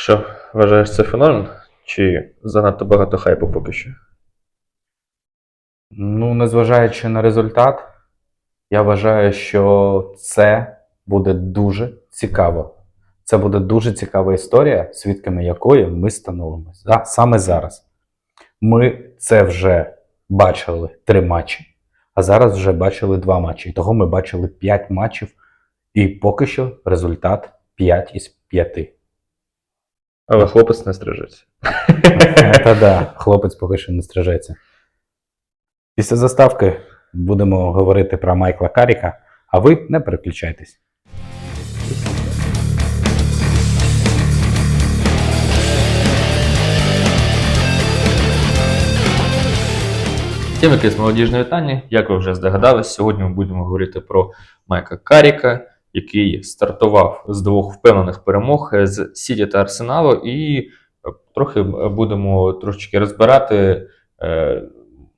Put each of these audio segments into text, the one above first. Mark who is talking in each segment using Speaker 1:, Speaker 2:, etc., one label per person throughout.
Speaker 1: Що, вважаєш це феномен? Чи занадто багато хайпу поки що?
Speaker 2: Ну, незважаючи на результат, я вважаю, що це буде дуже цікаво. Це буде дуже цікава історія, свідками якої ми становимося саме зараз. Ми це вже бачили три матчі, а зараз вже бачили два матчі. І того ми бачили п'ять матчів, і поки що результат 5 із 5.
Speaker 1: Але хлопець не стрижеться.
Speaker 2: Та да, хлопець поки що не стрижеться. Після заставки будемо говорити про Майкла Каріка, а ви не переключайтесь.
Speaker 1: Всім якесь молодіжне вітання. Як ви вже здогадались, сьогодні ми будемо говорити про Майка Каріка, який стартував з двох впевнених перемог з Сіті та Арсеналу, і е, трохи будемо трошечки розбирати. е,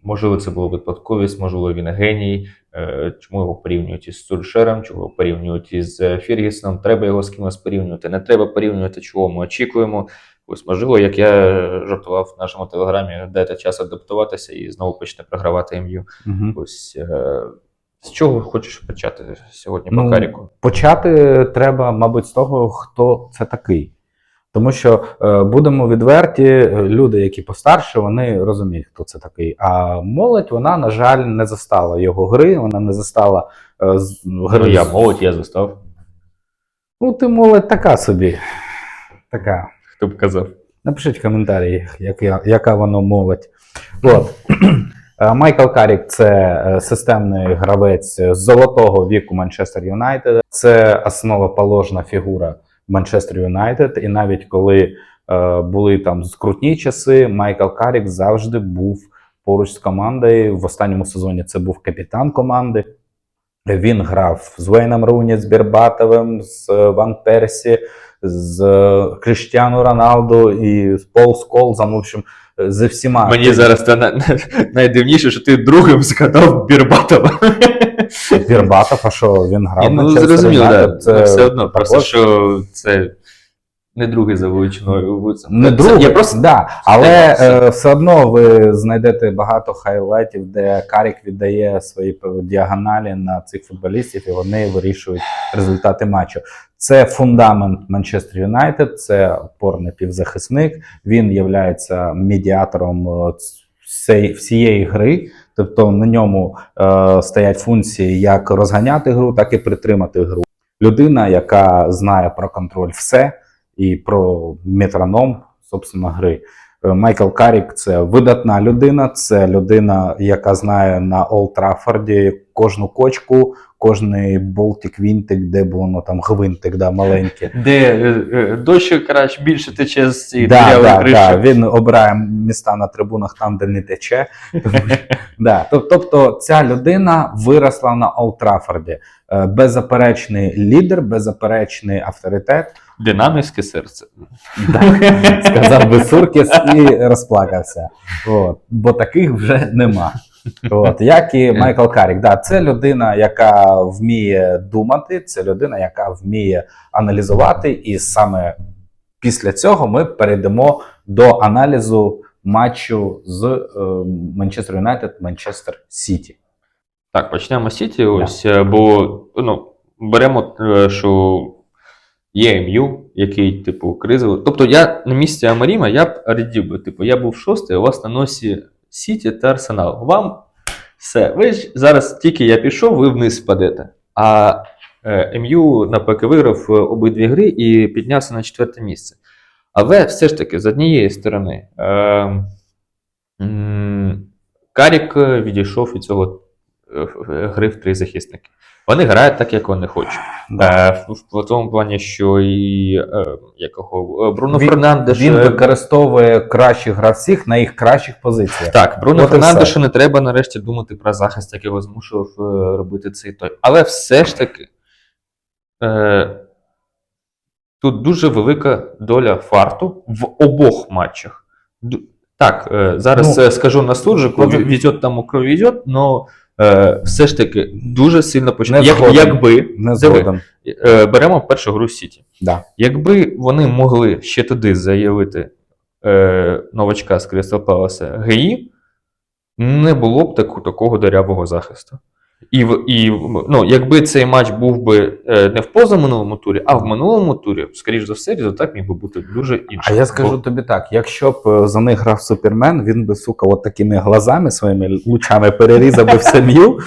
Speaker 1: Можливо, це була випадковість, можливо, він геній, е, чому його порівнюють із Сульшером, чого його порівнюють із е, Фіргісоном, треба його з кимось порівнювати, не треба порівнювати, чого ми очікуємо. Ось, можливо, як я жартував в нашому телеграмі, дайте час адаптуватися і знову почне програвати ім'ю.
Speaker 2: Угу.
Speaker 1: Ось е, з чого хочеш почати сьогодні по
Speaker 2: Ну,
Speaker 1: Каріку?
Speaker 2: Почати треба, мабуть, з того, хто це такий. Тому що е, будемо відверті, люди, які постарше, вони розуміють, хто це такий. А молодь, вона, на жаль, не застала його гри, вона не застала е, з- гри.
Speaker 1: Ну, я молодь, я застав.
Speaker 2: Ну, ти молодь така собі. Така.
Speaker 1: Хто б казав?
Speaker 2: Напишіть в коментарі, як, я- яка воно молодь. От. Е, Майкл Карік це е, системний гравець золотого віку Манчестер Юнайтед. Це основоположна фігура Манчестер Юнайтед. І навіть коли е, були там скрутні часи, Майкл Карік завжди був поруч з командою. В останньому сезоні це був капітан команди. Він грав з Вейном Руні, з Бірбатовим, з Ван Персі, з Кріштіану Роналду і з Пол Сколзом. В общем, е, всіма.
Speaker 1: Мені зараз це на- на- найдивніше, що ти другим згадав Бірбатова.
Speaker 2: Бірбатов, а що він грав?
Speaker 1: Ну зрозуміло, да.
Speaker 2: це
Speaker 1: все одно, просто що це не другий за величиною. Це-
Speaker 2: Не
Speaker 1: це-
Speaker 2: другий,
Speaker 1: Я просто
Speaker 2: да, але е, все одно ви знайдете багато хайлайтів, де Карік віддає свої діагоналі на цих футболістів, і вони вирішують результати матчу. Це фундамент Манчестер Юнайтед, це опорний півзахисник. Він є медіатором е, всієї гри. Тобто на ньому е, стоять функції як розганяти гру, так і притримати гру. Людина, яка знає про контроль все і про метроном, собственно, гри. Е, Майкл Карік це видатна людина, це людина, яка знає на Олд Траффорді кожну кочку, кожний болтик, вінтик, де було ну, там гвинтик, да, маленький.
Speaker 1: Де е, е, дощ краще більше тече з цієї
Speaker 2: Да, да, да. Він обирає міста на трибунах там, де не тече. Да. Тобто ця людина виросла на Олд Траффорді. Беззаперечний лідер, беззаперечний авторитет.
Speaker 1: Динамівське серце.
Speaker 2: Да. Сказав би Суркіс і розплакався. От. Бо таких вже нема. От. Як і Майкл Карік. Да, це людина, яка вміє думати, це людина, яка вміє аналізувати, і саме після цього ми перейдемо до аналізу матчу з Манчестер Юнайтед Манчестер Сіті.
Speaker 1: Так, почнемо з Сіті. Ось, е, бо ну, беремо, е, що є МЮ, який, типу, кризовий. Тобто я на місці Амаріма я б радів би, типу, я був шостий, у вас на носі Сіті та Арсенал. Вам все. Ви ж зараз тільки я пішов, ви вниз впадете. А е, МЮ навпаки виграв е, обидві гри і піднявся на четверте місце. Але все ж таки, з однієї сторони, е, м, Карік е, відійшов від цього е, е, гри в три захисники. Вони грають так, як вони хочуть.
Speaker 2: Да.
Speaker 1: Е, в, в тому плані, що і е, якого е, Бруно
Speaker 2: Він-
Speaker 1: Фернандеш.
Speaker 2: Він
Speaker 1: е,
Speaker 2: використовує кращих гравців на їх кращих позиціях.
Speaker 1: так, Бруно Фернандешу не треба нарешті думати про захист, як його змушував робити цей той. Але все ж таки е, тут дуже велика доля фарту в обох матчах. Так, зараз
Speaker 2: Ну,
Speaker 1: скажу на суржику,
Speaker 2: от-
Speaker 1: везет тому кровь везет, но е, все ж таки дуже сильно почав. Як,
Speaker 2: згоден.
Speaker 1: якби
Speaker 2: Не
Speaker 1: Диви. е, беремо першу гру Сіті.
Speaker 2: Да.
Speaker 1: Якби вони могли ще туди заявити е, новачка з Кристал Паласа ГІ, не було б таку, такого дарявого захисту. І, і ну, якби цей матч був би е, не в позаминулому турі, а в минулому турі, скоріш за все, результат міг би бути дуже
Speaker 2: А я скажу
Speaker 1: Бо-
Speaker 2: тобі так: якщо б е, за них грав Супермен, він би, сука, от такими глазами своїми лучами перерізав би в сім'ю,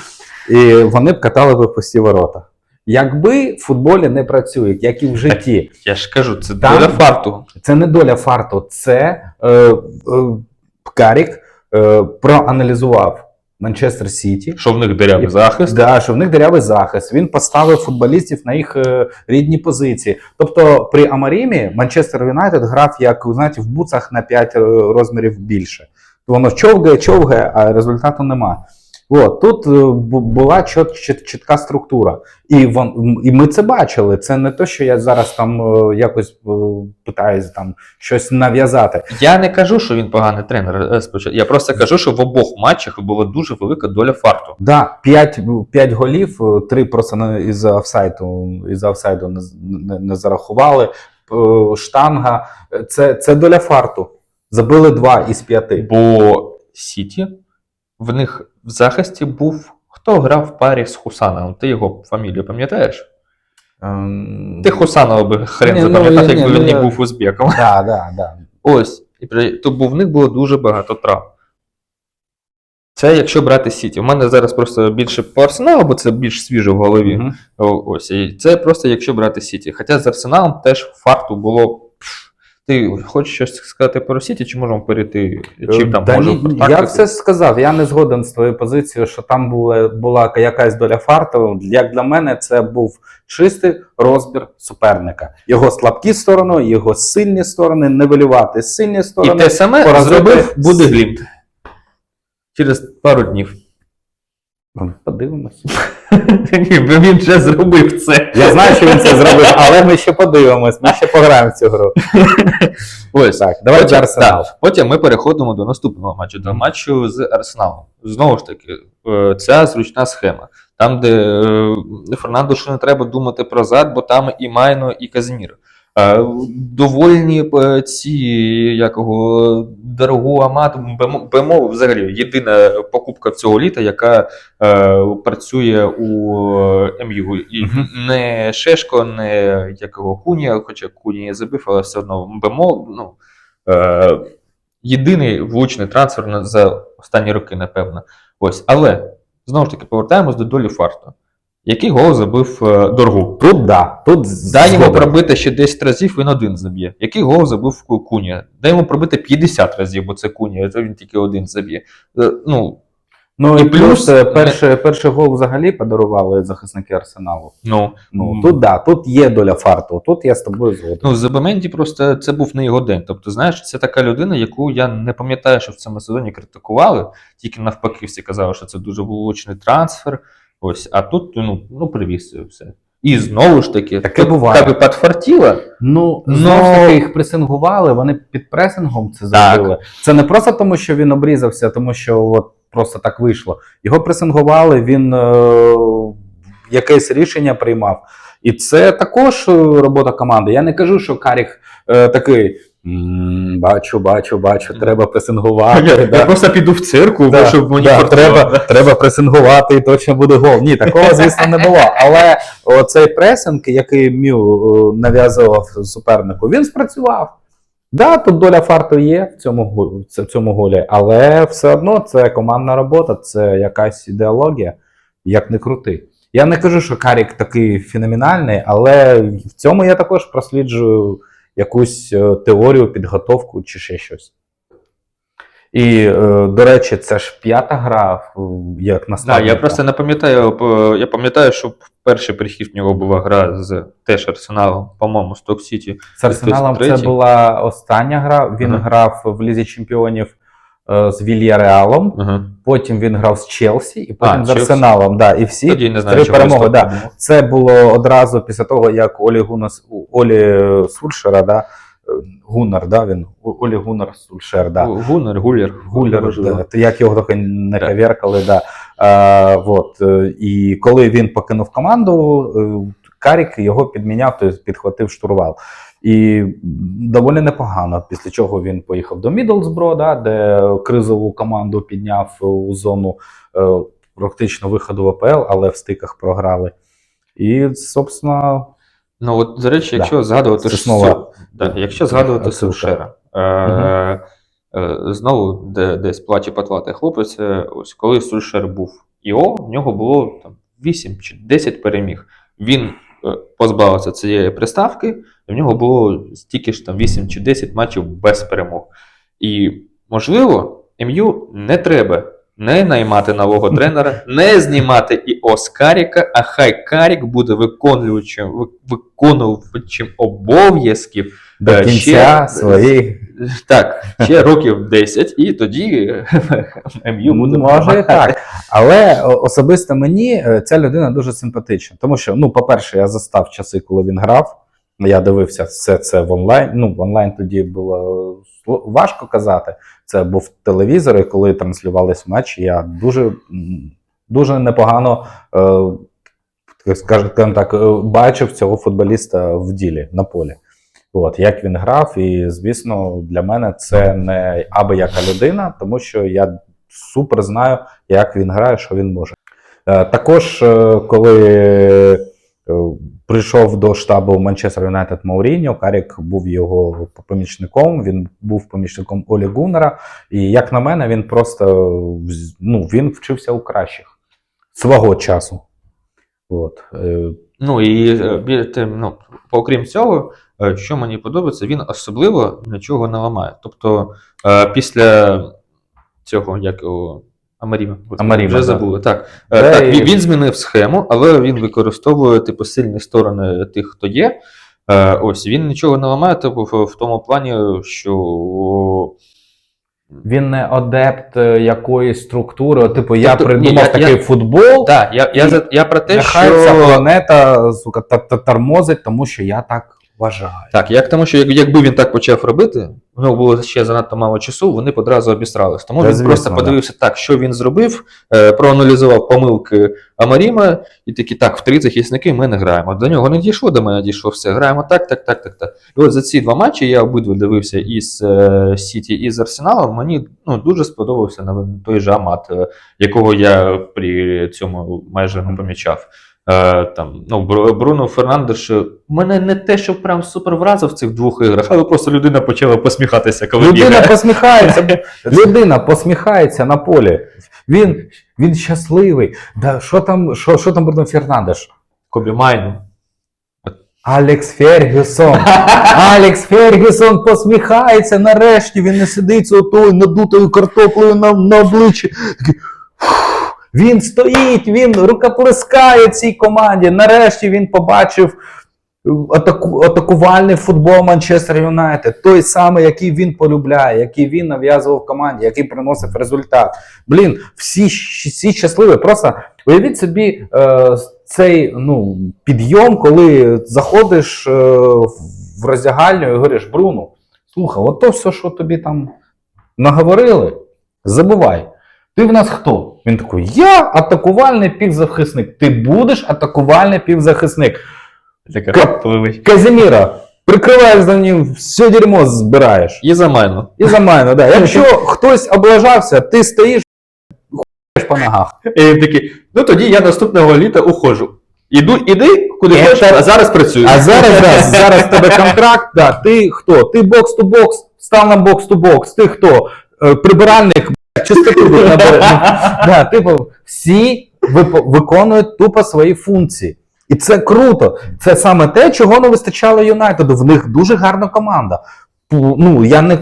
Speaker 2: і вони б катали би пусті ворота. Якби в футболі не працюють, як і в житті,
Speaker 1: я ж кажу, це
Speaker 2: Там-
Speaker 1: доля фарту.
Speaker 2: це не доля фарту, це е, е, Карік е, проаналізував Манчестер Сіті.
Speaker 1: Що в них дирявий захист.
Speaker 2: Да, що в них дирявий захист. Він поставив футболістів на їх е, рідні позиції. Тобто при Амарімі Манчестер Юнайтед грав як знаєте, в буцах на 5 розмірів більше. Воно човгає, човгає, а результату нема. От, тут е, була чіт, чіт, чітка структура. І, вон, і ми це бачили. Це не те, що я зараз там е, якось е, питаюся там щось нав'язати.
Speaker 1: Я не кажу, що він поганий тренер. Я просто кажу, що в обох матчах була дуже велика доля фарту.
Speaker 2: Да, 5, 5 голів, 3 просто із офсайду, із офсайду не, не, не зарахували. Штанга. Це, це доля фарту. Забили 2 із 5.
Speaker 1: Бо Сіті в них в захисті був. Хто грав в парі з Хусановим? Ти його фамілію пам'ятаєш? Ти Хусанова би хрен
Speaker 2: ну,
Speaker 1: запам'ятав,
Speaker 2: ні,
Speaker 1: якби
Speaker 2: ну,
Speaker 1: він не
Speaker 2: я-
Speaker 1: був узбеком.
Speaker 2: Да, да, да.
Speaker 1: Ось. І при- то бо в них було дуже багато травм. Це якщо брати Сіті. У мене зараз просто більше по арсеналу, бо це більш свіже в голові.
Speaker 2: Мгм.
Speaker 1: О, Ось. І це просто якщо брати Сіті. Хоча з Арсеналом теж фарту було. Ти хочеш щось сказати про Сіті, чи можемо перейти? Чим там
Speaker 2: Е, Да
Speaker 1: може
Speaker 2: ні, я все сказав. Я не згоден з твоєю позицією, що там була, була якась доля фарту. Як для мене, це був чистий розбір суперника. Його слабкі сторони, його сильні сторони, нивелювати сильні
Speaker 1: І
Speaker 2: сторони.
Speaker 1: те саме
Speaker 2: поразити
Speaker 1: зробив буде Глімт. Через пару днів.
Speaker 2: Ну.
Speaker 1: Ні, бо він вже зробив це.
Speaker 2: Я знаю, що він це зробив, але ми ще подивимось, ми ще пограємо в цю гру.
Speaker 1: Ось.
Speaker 2: Так, давай
Speaker 1: Потім,
Speaker 2: Арсенал.
Speaker 1: так, потім ми переходимо до наступного матчу, до матчу з Арсеналом. Знову ж таки, е, ця зручна схема. Там, де е, Фернандо, що не треба думати про зад, бо там і Майно, і Казімір. Е, Довольні е, ці якого дорогу Амату, БМО, взагалі єдина покупка цього літа, яка е, працює у е, МЮ. І не Шешко, не якого Кунія, хоча Кунія забив, але все одно БМО. Ну, е, єдиний влучний трансфер за останні роки, напевно. Ось. Але знову ж таки повертаємось до долі фарту. Який гол забив е, Доргу?
Speaker 2: Тут да, тут
Speaker 1: Дай йому
Speaker 2: згоден.
Speaker 1: пробити ще 10 разів, він один заб'є. Який гол забив Ку- Кунія? Дай йому пробити 50 разів, бо це Кунія, то він тільки один заб'є. Е, Ну,
Speaker 2: Ну
Speaker 1: І
Speaker 2: і плюс
Speaker 1: плюс-
Speaker 2: е, перший, перший гол взагалі подарували захисники Арсеналу.
Speaker 1: ну,
Speaker 2: Ну
Speaker 1: м,
Speaker 2: тут да, тут є доля фарту. Тут я з тобою згоден.
Speaker 1: Ну, Забеменді просто це був не його день. Тобто, знаєш, це така людина, яку я не пам'ятаю, що в цьому сезоні критикували, тільки навпаки всі казали, що це дуже влучний трансфер. Ось, а тут ну, ну привіз все. І знову ж таки,
Speaker 2: Таке
Speaker 1: тут
Speaker 2: буває.
Speaker 1: тебе підфартіло.
Speaker 2: Ну, знову ж таки, їх пресингували, вони під пресингом це
Speaker 1: Так.
Speaker 2: зробили. Це не просто тому, що він обрізався, тому що от просто так вийшло. Його пресингували, він е, якесь рішення приймав. І це також е, робота команди. Я не кажу, що Карік е, такий. «М, Бачу, бачу, бачу, треба пресингувати.
Speaker 1: Я,
Speaker 2: да.
Speaker 1: просто піду в цирку,
Speaker 2: Да,
Speaker 1: щоб мені
Speaker 2: да, треба, треба пресингувати і точно буде гол. Ні, такого, звісно, не було. Але оцей пресинг, який Мю е, нав'язував супернику, він спрацював. Да, тут доля фарту є в цьому, в цьому голі, але все одно це командна робота, це якась ідеологія, як не крути. Я не кажу, що Карік такий феноменальний, але в цьому я також просліджую якусь е, теорію, підготовку чи ще щось. І, е, до речі, це ж п'ята гра, е, як
Speaker 1: Да,
Speaker 2: наставника.
Speaker 1: я просто не пам'ятаю, я пам'ятаю, що перший прихід в нього була гра з теж Арсеналом, по-моєму, Сток Сіті.
Speaker 2: З Арсеналом це була остання гра. Він
Speaker 1: Ага.
Speaker 2: грав в Лізі Чемпіонів е, з Вільяреалом,
Speaker 1: Ага.
Speaker 2: потім він грав з Челсі, і потім
Speaker 1: А,
Speaker 2: з Арсеналом. Да, і всі
Speaker 1: Тоді не знаю,
Speaker 2: три перемоги. Да. Це було одразу після того, як Олі Гунас, Олі Сульшера, да, е, Гуннар, да, він, Олі Гуннар Сульшер, да.
Speaker 1: Гунер, Гулєр.
Speaker 2: Гуллер, да, як його трохи не
Speaker 1: Так.
Speaker 2: коверкали, да. Е, от, е, і коли він покинув команду, е, Карік його підміняв, тобто підхватив штурвал. І доволі непогано. Після чого він поїхав до Мідлсбро, да, де кризову команду підняв у зону е, практично виходу в АПЛ, але в стиках програли. І, собственно,
Speaker 1: Ну, от, до речі,
Speaker 2: Да.
Speaker 1: якщо згадувати ж
Speaker 2: знову-
Speaker 1: Су- да, якщо згадувати Сушера, е, е, знову де, десь плаче потлатий хлопець, е, ось коли Сушер був ІО, в нього було там 8 чи 10 переміг. Він позбавився цієї приставки, і в нього було стільки ж там 8 чи 10 матчів без перемог. І, можливо, МЮ не треба не наймати нового тренера, не знімати і Оскаріка, Каріка, а хай Карік буде виконуючим, виконувачем обов'язків
Speaker 2: до
Speaker 1: Е,
Speaker 2: кінця
Speaker 1: ще-
Speaker 2: своїх.
Speaker 1: так, ще років 10, і тоді МЮ буде
Speaker 2: Може і так. Але особисто мені е, ця людина дуже симпатична. Тому що, ну, по-перше, я застав часи, коли він грав. Я дивився все це в онлайн. Ну, в онлайн тоді було важко казати. Це був телевізор, і коли транслювались матчі, я дуже, дуже непогано, е, скажімо так, е, бачив цього футболіста в ділі на полі. От, як він грав, і звісно, для мене це не аби яка людина, тому що я супер знаю, як він грає, що він може. Е, Також, е, коли е, прийшов до штабу Манчестер Юнайтед Мауріньо, Карік був його помічником, він був помічником Олі Гуннера. І як на мене, він просто ну, він вчився у кращих свого часу. От. е,
Speaker 1: Ну і е, тим, ну, окрім цього, е, що мені подобається, він особливо нічого не ламає. Тобто, е, після цього, як його. Амаріма,
Speaker 2: Амаріма,
Speaker 1: вже
Speaker 2: да.
Speaker 1: забули. Так, Е, так він, він змінив схему, але він використовує типу, сильні сторони тих, хто є. Е, ось він нічого не ламає, типу, в тому плані, що
Speaker 2: Він не адепт е, якоїсь структури. Типу, я
Speaker 1: Тобто, ні,
Speaker 2: придумав
Speaker 1: я-
Speaker 2: такий
Speaker 1: я-
Speaker 2: футбол.
Speaker 1: Так, я, я, я, я про те,
Speaker 2: Нехай
Speaker 1: що.
Speaker 2: ця планета сука, тормозить, тому що я так вважаю.
Speaker 1: Так, як тому, що як, якби він так почав робити, у нього було ще занадто мало часу, вони б одразу обістрались. Тому
Speaker 2: Та,
Speaker 1: він
Speaker 2: звісно,
Speaker 1: просто
Speaker 2: да.
Speaker 1: подивився так, що він зробив, е, проаналізував помилки Амаріма, і такі, так, в три захисники ми не граємо. До нього не дійшло, до мене дійшло все. Граємо так, так, так, так, так. І от за ці два матчі я обидва дивився із е, Сіті і з Арсеналом. Мені ну, дуже сподобався на той же Амат, е, якого я при цьому майже не помічав. Е, там, ну, Бруно Фернандеш е, мене не те, що прям супер вразив в цих двох іграх, але просто людина почала посміхатися, коли
Speaker 2: Людина
Speaker 1: бігає.
Speaker 2: посміхається. Людина посміхається на полі. Він, він щасливий. Да, що там, що, що там Бруно Фернандеш?
Speaker 1: Кобі Майну.
Speaker 2: Алекс Фергюсон. Алекс Фергюсон посміхається нарешті. Він не сидить з отою надутою картоплею на, на обличчі. Такий. Він стоїть, він рукоплескає цій команді. Нарешті він побачив атаку, атакувальний футбол Манчестер Юнайтед. Той самий, який він полюбляє, який він нав'язував команді, який приносив результат. Блін, всі, всі щасливі. Просто уявіть собі е, цей ну, підйом, коли заходиш е, в роздягальню і говориш, Бруно, слухай, от то все, що тобі там наговорили, забувай. Ти в нас хто? Він такий, я атакувальний півзахисник. Ти будеш атакувальний півзахисник.
Speaker 1: Така,
Speaker 2: Ка-
Speaker 1: пливий.
Speaker 2: Казіміра, прикриваєш за ним, все дерьмо збираєш.
Speaker 1: І за Майну.
Speaker 2: І за мене, да. Якщо хтось облажався, ти стоїш, хуєш по ногах.
Speaker 1: І він такий, ну тоді я наступного літа уходжу. Іду, іди, куди
Speaker 2: Це-
Speaker 1: хочеш, а зараз працюю.
Speaker 2: А зараз, да, зараз в тебе контракт, да, ти хто? Ти бокс ту бокс, став на бокс ту бокс, ти хто? Е, Прибиральник, чистоту тут набере. Да, типу, всі виконують тупо свої функції. І це круто. Це саме те, чого не вистачало Юнайтеду. В них дуже гарна команда. Ну, я не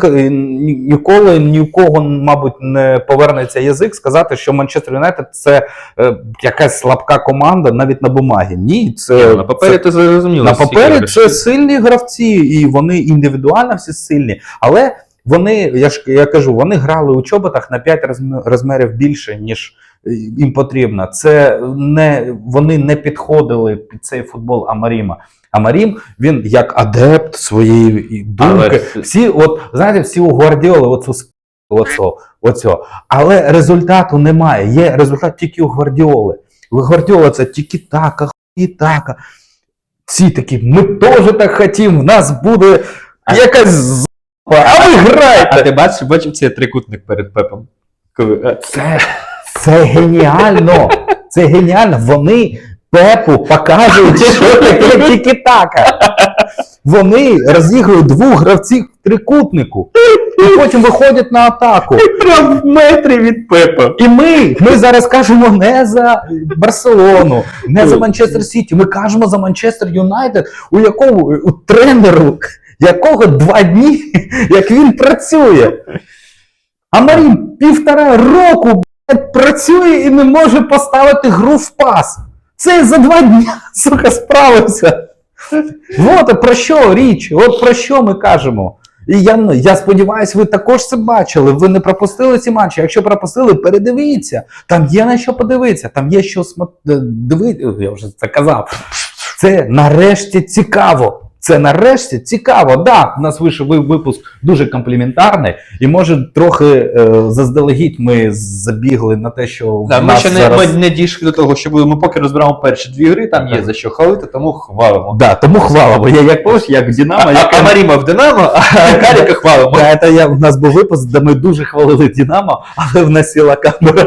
Speaker 2: ніколи ні у кого, мабуть, не повернеться язик сказати, що Манчестер Юнайтед це е, якась слабка команда навіть на бумагі. Ні, це
Speaker 1: Ні, на папері
Speaker 2: це-
Speaker 1: ти зрозуміло.
Speaker 2: на папері це сильні гравці, і вони індивідуально всі сильні. Але вони, я ж я кажу, вони грали у чоботах на 5 розм- розмірів більше, ніж е, їм потрібно. Це не вони не підходили під цей футбол Амаріма. Амарім він як адепт своєї думки.
Speaker 1: Але-
Speaker 2: Всі, от знаєте, всі у Гвардіоли, оцю оцього, оцього. Але результату немає. Є результат тільки у Гвардіоли. У Гвардіола це тільки така, і така. Всі такі, ми теж так хотімо, в нас буде якась а ви граєте.
Speaker 1: А ти бачив, бачив цей трикутник перед Пепом? Коли, е,
Speaker 2: Це, це геніально. Це геніально. Вони Пепу показують, що таке тікі-така. Вони розігрують двох гравців в трикутнику. І потім виходять на атаку.
Speaker 1: Прям в метрі від Пепа.
Speaker 2: І ми, ми зараз кажемо не за Барселону, не за Манчестер Сіті. Ми кажемо за Манчестер Юнайтед, у якому у тренеру, якого два дні, як він працює. А Марін півтора року працює і не може поставити гру в пас. Це за два дні, сука, справився. От про що річ, от про що ми кажемо. І я, я сподіваюся, ви також це бачили. Ви не пропустили ці матчі. Якщо пропустили, передивіться. Там є на що подивитися, там є що дивитися. Я вже це казав. Це нарешті цікаво. Це нарешті цікаво. Да, у нас вийшов випуск дуже компліментарний, і може трохи е, заздалегідь ми забігли на те, що в
Speaker 1: Да, ми ще не,
Speaker 2: зараз...
Speaker 1: ми не дійшли до того, що ми, поки розбираємо перші дві гри, там є за що хвалити, тому хвалимо.
Speaker 2: Да, тому хвала, бо я як помниш, як Динамо,
Speaker 1: А,
Speaker 2: як
Speaker 1: а Маріма в Динамо, а Каріка хвалимо.
Speaker 2: Да, це я, у нас був випуск, де ми дуже хвалили Динамо, але в нас сіла камера.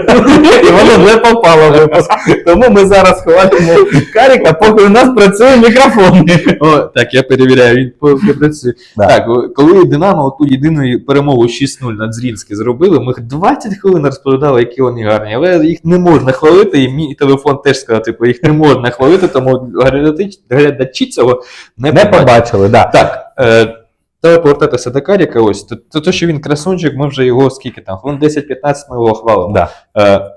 Speaker 2: І воно не попало в випуск. Тому ми зараз хвалимо Каріка, поки у нас працює мікрофон.
Speaker 1: О, так, я перевіряю, по- працює.
Speaker 2: Да.
Speaker 1: Так, коли Динамо ту єдину перемогу 6-0 над Зрінський зробили, ми 20 хвилин розповідали, які вони гарні, але їх не можна хвалити, і мій телефон теж сказав, типу, їх не можна хвалити, тому глядачі, глядачі цього не,
Speaker 2: Не побачили, да.
Speaker 1: Так, е, треба повертатися до Каріка. Ось то, то, то, що він красунчик, ми вже його скільки там, хвилин 10-15 ми його хвалимо.
Speaker 2: Да.
Speaker 1: Е,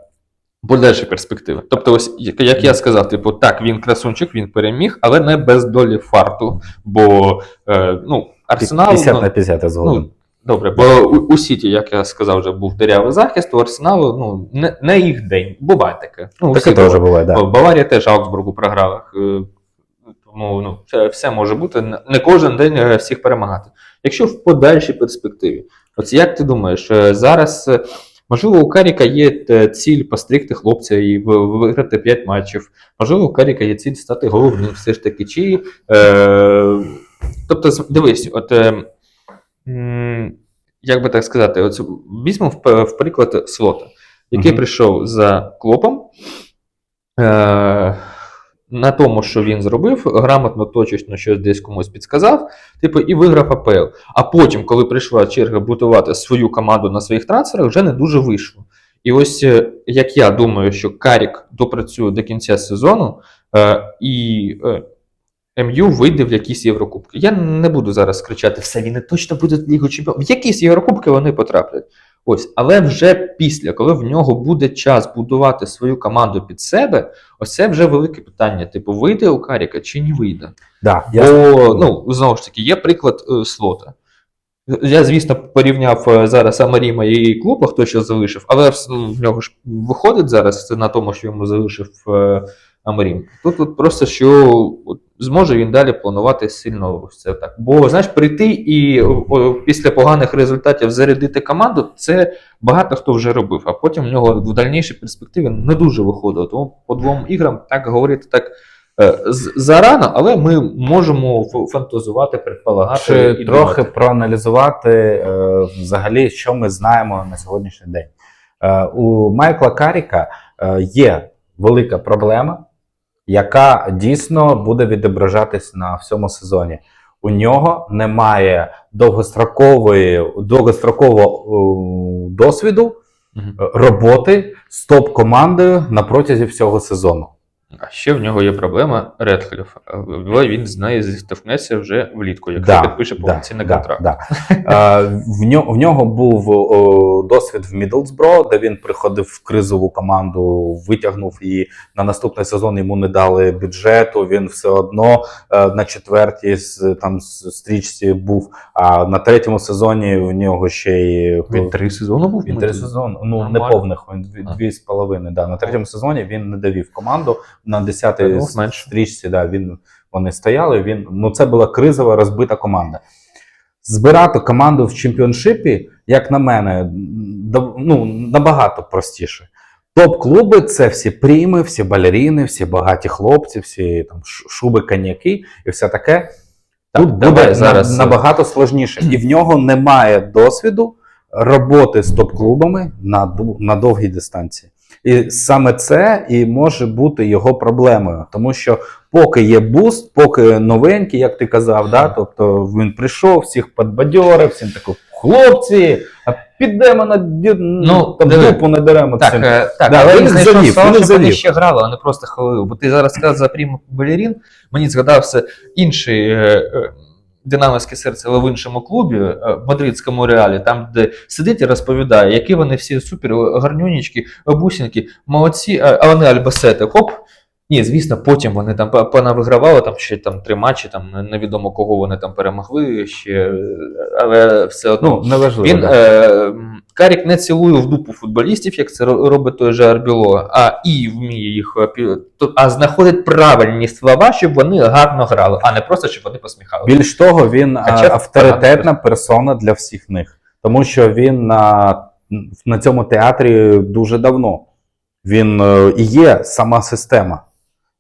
Speaker 1: подальші перспективи. Тобто, ось як, я сказав, типу, так, він красунчик, він переміг, але не без долі фарту. Бо е, ну, Арсенал.
Speaker 2: 50
Speaker 1: ну,
Speaker 2: на 50 я згоден.
Speaker 1: Ну, добре, бо у, у Сіті, як я сказав, вже був дирявий захист, у Арсеналу ну, не, не їх день. Буває таке. Ну,
Speaker 2: Таке теж
Speaker 1: буває.
Speaker 2: да.
Speaker 1: Баварія теж Аугсбургу програла. Е, Тому ну, все, все може бути. Не- кожен день е, всіх перемагати. Якщо в подальшій перспективі, от як ти думаєш, е, зараз можливо у Каріка є е, ціль постригти хлопця і виграти 5 матчів. Можливо, у Каріка є ціль стати головним, все ж таки. Чи, е, тобто, дивись, от. Е, як би так сказати, от візьмемо в, в приклад слота, який
Speaker 2: Мгм.
Speaker 1: прийшов за клопом. Е, на тому, що він зробив, грамотно, точечно щось десь комусь підсказав, типу, і виграв АПЛ. А потім, коли прийшла черга будувати свою команду на своїх трансферах, вже не дуже вийшло. І ось е, як я думаю, що Карік допрацює до кінця сезону, е, і е, МЮ вийде в якісь Єврокубки. Я не буду зараз кричати, все, він не точно буде в Лігу Чемпіонів. В якісь Єврокубки вони потраплять. Ось, але вже після, коли в нього буде час будувати свою команду під себе, ось це вже велике питання: типу, вийде у Каріка чи не вийде?
Speaker 2: Да,
Speaker 1: Бо,
Speaker 2: я...
Speaker 1: ну, знову ж таки, є приклад е, слота. Я, звісно, порівняв е, зараз Амаріма і клуба, хто ще залишив, але в, нього ж виходить зараз на тому, що йому залишив е, Амарім. Тут от просто що от, зможе він далі планувати сильно це так. Бо знаєш, прийти і о, о, після поганих результатів зарядити команду, це багато хто вже робив, а потім в нього в дальнішій перспективі не дуже виходило. Тому по двом іграм так говорити так. е, Зарано, але ми можемо фантазувати, предполагати
Speaker 2: Чи
Speaker 1: і
Speaker 2: трохи
Speaker 1: думати.
Speaker 2: проаналізувати е, взагалі, що ми знаємо на сьогоднішній день. Е, у Майкла Каріка е, є велика проблема, яка дійсно буде відображатись на всьому сезоні. У нього немає довгострокової, довгострокового е, досвіду е, роботи з топ-командою на протязі всього сезону.
Speaker 1: А ще в нього є проблема Редхліф. Він з нею зіштовхнеться вже влітку, якщо
Speaker 2: Да,
Speaker 1: підпише повноцінний контракт.
Speaker 2: Да. Е, в, нього, в нього був о, досвід в Мідлсбро, де він приходив в кризову команду, витягнув її на наступний сезон. Йому не дали бюджету. Він все одно е, на четвертій з- там стрічці був. А на третьому сезоні в нього ще й
Speaker 1: Він три сезони був.
Speaker 2: він три сезони, ну не
Speaker 1: Нормально.
Speaker 2: повних, він дві, дві з половиною. Да. На третьому сезоні він не довів команду. На десятій
Speaker 1: Ну,
Speaker 2: стрічці, да, він, вони стояли. Він, ну, це була кризова розбита команда. Збирати команду в чемпіоншипі, як на мене, ну, набагато простіше. Топ-клуби це всі пріми, всі балеріни, всі багаті хлопці, всі там шуби, коньяки і все таке.
Speaker 1: Так,
Speaker 2: Тут
Speaker 1: давай
Speaker 2: буде
Speaker 1: зараз,
Speaker 2: набагато сложніше. І в нього немає досвіду роботи з топ-клубами на, на довгій дистанції. І саме це і може бути його проблемою, тому що поки є буст, поки новенький, як ти казав, да, тобто він прийшов, всіх подбадьорив, всім такий, хлопці, а підемо на
Speaker 1: Ну,
Speaker 2: там
Speaker 1: диви.
Speaker 2: дупу надеремо.
Speaker 1: Так,
Speaker 2: цим».
Speaker 1: е, так,
Speaker 2: Да,
Speaker 1: але
Speaker 2: він
Speaker 1: знайшов
Speaker 2: завів,
Speaker 1: щоб вони ще грали, а не просто хвалив. Бо ти зараз сказав за пріму балерін, мені згадався інший е, е, динамовське серце, але в іншому клубі, е, в мадридському реалі, там, де сидить і розповідає, які вони всі супер, е, гарнюнічки, бусінки, молодці, а а вони альбасети, хоп. Ні, звісно, потім вони там по- понавигравали там ще там три матчі, там невідомо кого вони там перемогли ще, е, але все одно.
Speaker 2: Ну, неважливо.
Speaker 1: Він е, Карік не цілує в дупу футболістів, як це робить той же Арбіло, а і вміє їх е, а знаходить правильні слова, щоб вони гарно грали, а не просто щоб вони посміхалися.
Speaker 2: Більш того, він а,
Speaker 1: Хоча
Speaker 2: авторитетна персона для всіх них, тому що він на, на цьому театрі дуже давно. Він е, і є сама система.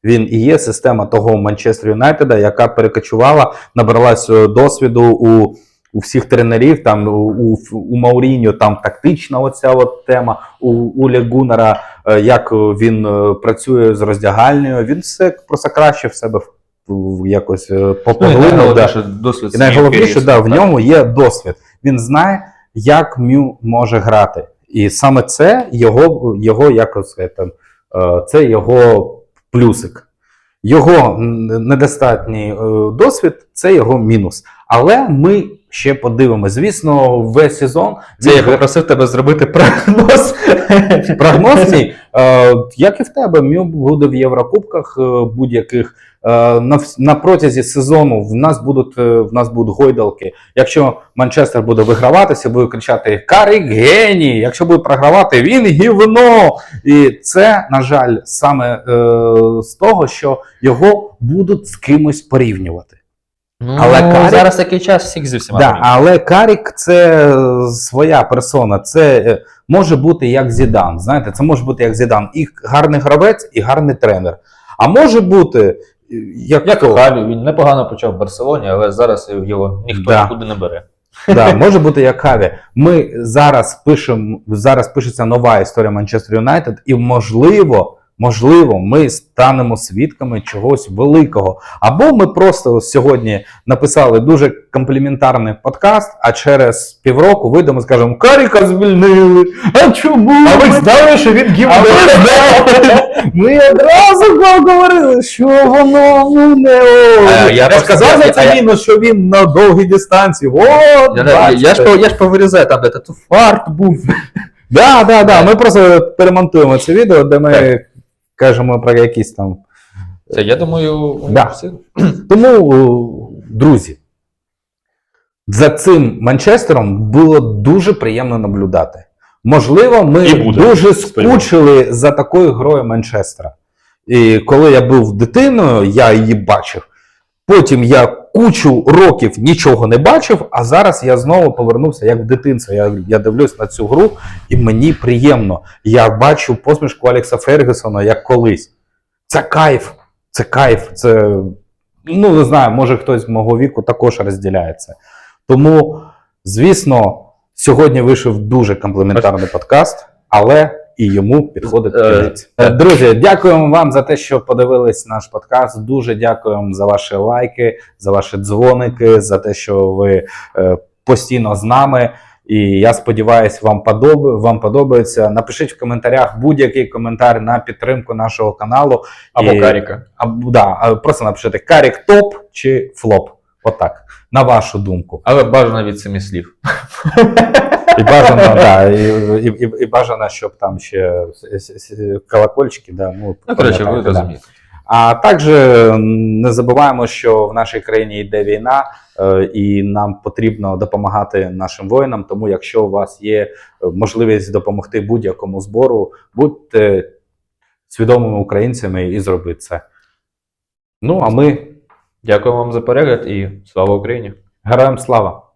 Speaker 2: Він і є система того Манчестер Юнайтеда, яка перекочувала, набралась е, досвіду у, у всіх тренерів. Там у, у, Мауріньо там тактична оця от тема, у, у Легунера, е, як він е, працює з роздягальнею. Він все просто краще в себе якось е,
Speaker 1: Ну, і найголовніше,
Speaker 2: І найголовніше, да, в ньому є досвід. Він знає, як Мю може грати. І саме це його, його якось е, це його плюсик. Його недостатній досвід це його мінус. Але ми ще подивимося. Звісно, весь сезон
Speaker 1: Це я попросив тебе зробити прогноз.
Speaker 2: Прогноз мій, е, як і в тебе, Мю буде в Єврокубках е, будь-яких. Е, на, протязі сезону в нас будуть в нас будуть гойдалки. Якщо Манчестер буде виграватися, буде кричати Карік геній. Якщо буде програвати, він гівно. І це, на жаль, саме з того, що його будуть з кимось порівнювати.
Speaker 1: Ну,
Speaker 2: Але Карік-
Speaker 1: зараз такий час всіх зі всіма.
Speaker 2: Да, але Карік це своя персона. Це е, може бути як Зідан. Знаєте, це може бути як Зідан. І гарний гравець, і гарний тренер. А може бути е, як,
Speaker 1: Як? Хаві, він непогано почав в Барселоні, але зараз його ніхто
Speaker 2: Да.
Speaker 1: нікуди не бере.
Speaker 2: Да, може бути як Хаві. Ми зараз пишемо, зараз пишеться нова історія Манчестер Юнайтед, і можливо, можливо, ми станемо свідками чогось великого. Або ми просто сьогодні написали дуже компліментарний подкаст, а через півроку вийдемо і скажемо: Каріка звільнили. А чому?
Speaker 1: А ви знали, що він гімн?
Speaker 2: А ви знали? Ми одразу говорили, що воно ну, не
Speaker 1: Е, я
Speaker 2: сказав за це мінус, що він на довгій дистанції.
Speaker 1: Я, ж, повирізаю там, де фарт був.
Speaker 2: Да, да, да. Ми просто перемонтуємо це відео, де ми кажемо про якісь там.
Speaker 1: Це, я думаю,
Speaker 2: Да. Тому, друзі, за цим Манчестером було дуже приємно наблюдати. Можливо, ми
Speaker 1: буде,
Speaker 2: дуже скучили за такою грою Манчестера. І коли я був дитиною, я її бачив. Потім я кучу років нічого не бачив, а зараз я знову повернувся як в дитинство. Я, я дивлюсь на цю гру, і мені приємно. Я бачу посмішку Алекса Фергюсона як колись. Це кайф. Це кайф. Це, ну, не знаю, може хтось з мого віку також розділяє це. Тому, звісно, сьогодні вийшов дуже комплементарний подкаст, але і йому підходить
Speaker 1: Е,
Speaker 2: кінець. Е, Друзі, дякуємо вам за те, що подивились наш подкаст. Дуже дякуємо за ваші лайки, за ваші дзвоники, за те, що ви е, постійно з нами. І я сподіваюся, вам подобає, вам подобається. Напишіть в коментарях будь-який коментар на підтримку нашого каналу.
Speaker 1: Або
Speaker 2: І-
Speaker 1: Каріка.
Speaker 2: Або да, просто напишіть Карік топ чи флоп. Отак. На вашу думку.
Speaker 1: Але бажано від семи слів.
Speaker 2: І бажано, да, і, і, і, і бажано, щоб там ще колокольчики, да, ну,
Speaker 1: Ну, коротше, ви
Speaker 2: да.
Speaker 1: розумієте.
Speaker 2: А також не забуваємо, що в нашій країні йде війна, е, і нам потрібно допомагати нашим воїнам. Тому, якщо у вас є е, можливість допомогти будь-якому збору, будьте свідомими українцями і зробіть це. Ну, а ми
Speaker 1: Дякую вам за перегляд і слава Україні!
Speaker 2: героям слава!